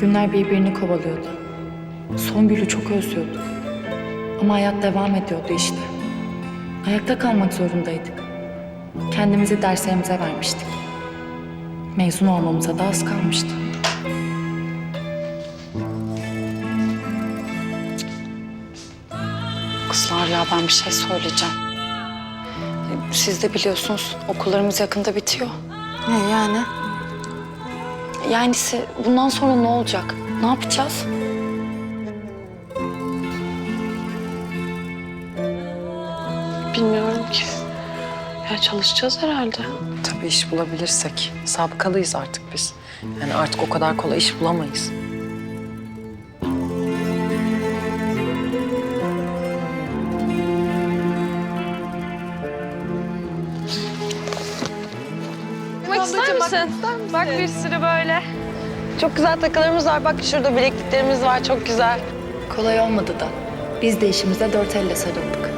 Günler birbirini kovalıyordu. Songül'ü çok özlüyordu. Ama hayat devam ediyordu işte. Ayakta kalmak zorundaydık. Kendimizi derslerimize vermiştik. Mezun olmamıza da az kalmıştı. Kızlar ya ben bir şey söyleyeceğim. Siz de biliyorsunuz okullarımız yakında bitiyor. Ne yani? Yani bundan sonra ne olacak? Ne yapacağız? Bilmiyorum ki. Ya çalışacağız herhalde. Tabii iş bulabilirsek. Sabıkalıyız artık biz. Yani artık o kadar kolay iş bulamayız. Bakmak ister misin? Bak bir sürü böyle. Çok güzel takılarımız var. Bak şurada bilekliklerimiz var. Çok güzel. Kolay olmadı da. Biz de işimize dört elle sarıldık.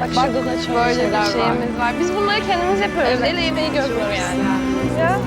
Bak, şurada da çok Böyle şeyler bir var. şeyimiz var. Biz bunları kendimiz yapıyoruz. El emeği görmüyor yani. Ya.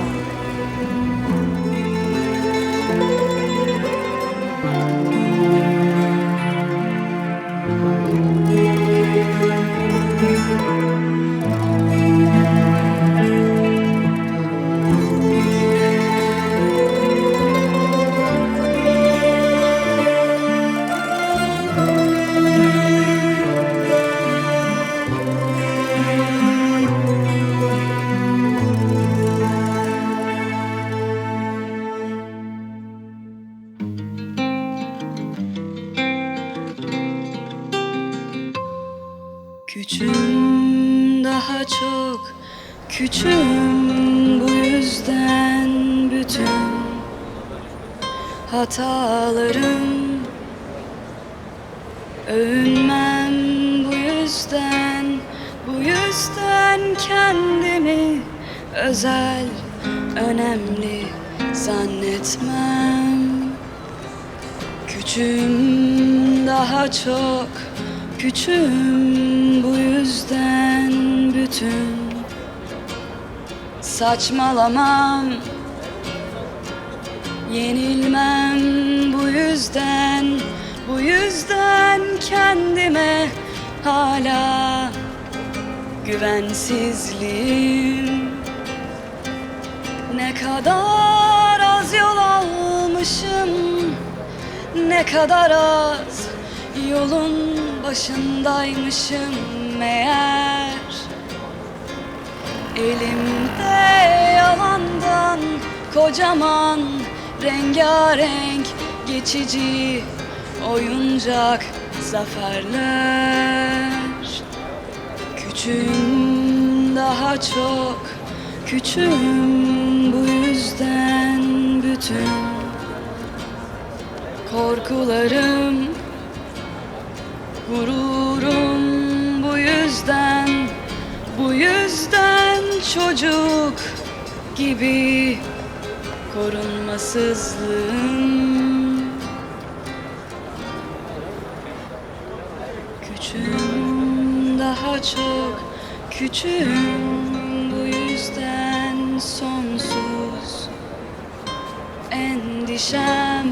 Küçüğüm daha çok küçüğüm bu yüzden bütün hatalarım övünmem. Bu yüzden bu yüzden kendimi özel önemli zannetmem. Küçüğüm daha çok küçüğüm bu yüzden bütün saçmalamam yenilmem bu yüzden bu yüzden kendime hala güvensizliğim. Ne kadar az yol almışım ne kadar az yolun başındaymışım meğer. Elimde yalandan kocaman rengarenk geçici oyuncak zaferler. Küçüğüm daha çok küçüğüm bu yüzden bütün korkularım Gururum bu yüzden Bu yüzden çocuk gibi Korunmasızlığım. Küçüğüm daha çok Küçüğüm bu yüzden sonsuz Endişem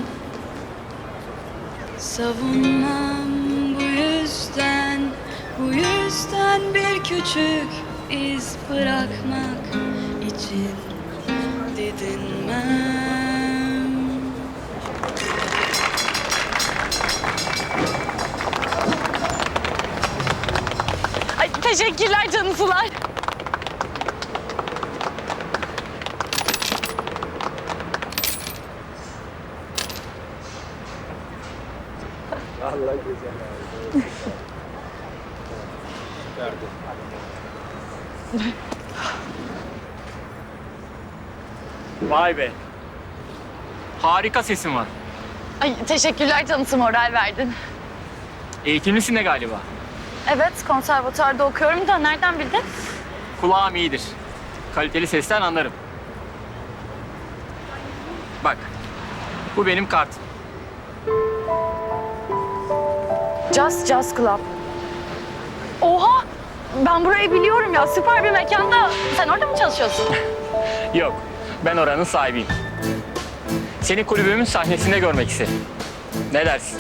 Savunmam Bu yüzden bir küçük iz bırakmak için didinmem Ay, teşekkürler canısılar. Vay be. Harika sesin var. Ay teşekkürler canısı moral verdin. Eğitimlisin de galiba. Evet konservatuarda okuyorum da nereden bildin? Kulağım iyidir. Kaliteli sesten anlarım. Bak. Bu benim kartım. Jazz Jazz Club. Oha! Ben burayı biliyorum ya. Süper bir mekanda. Sen orada mı çalışıyorsun? Yok. Ben oranın sahibiyim. Seni kulübümün sahnesinde görmek istedim. Ne dersin?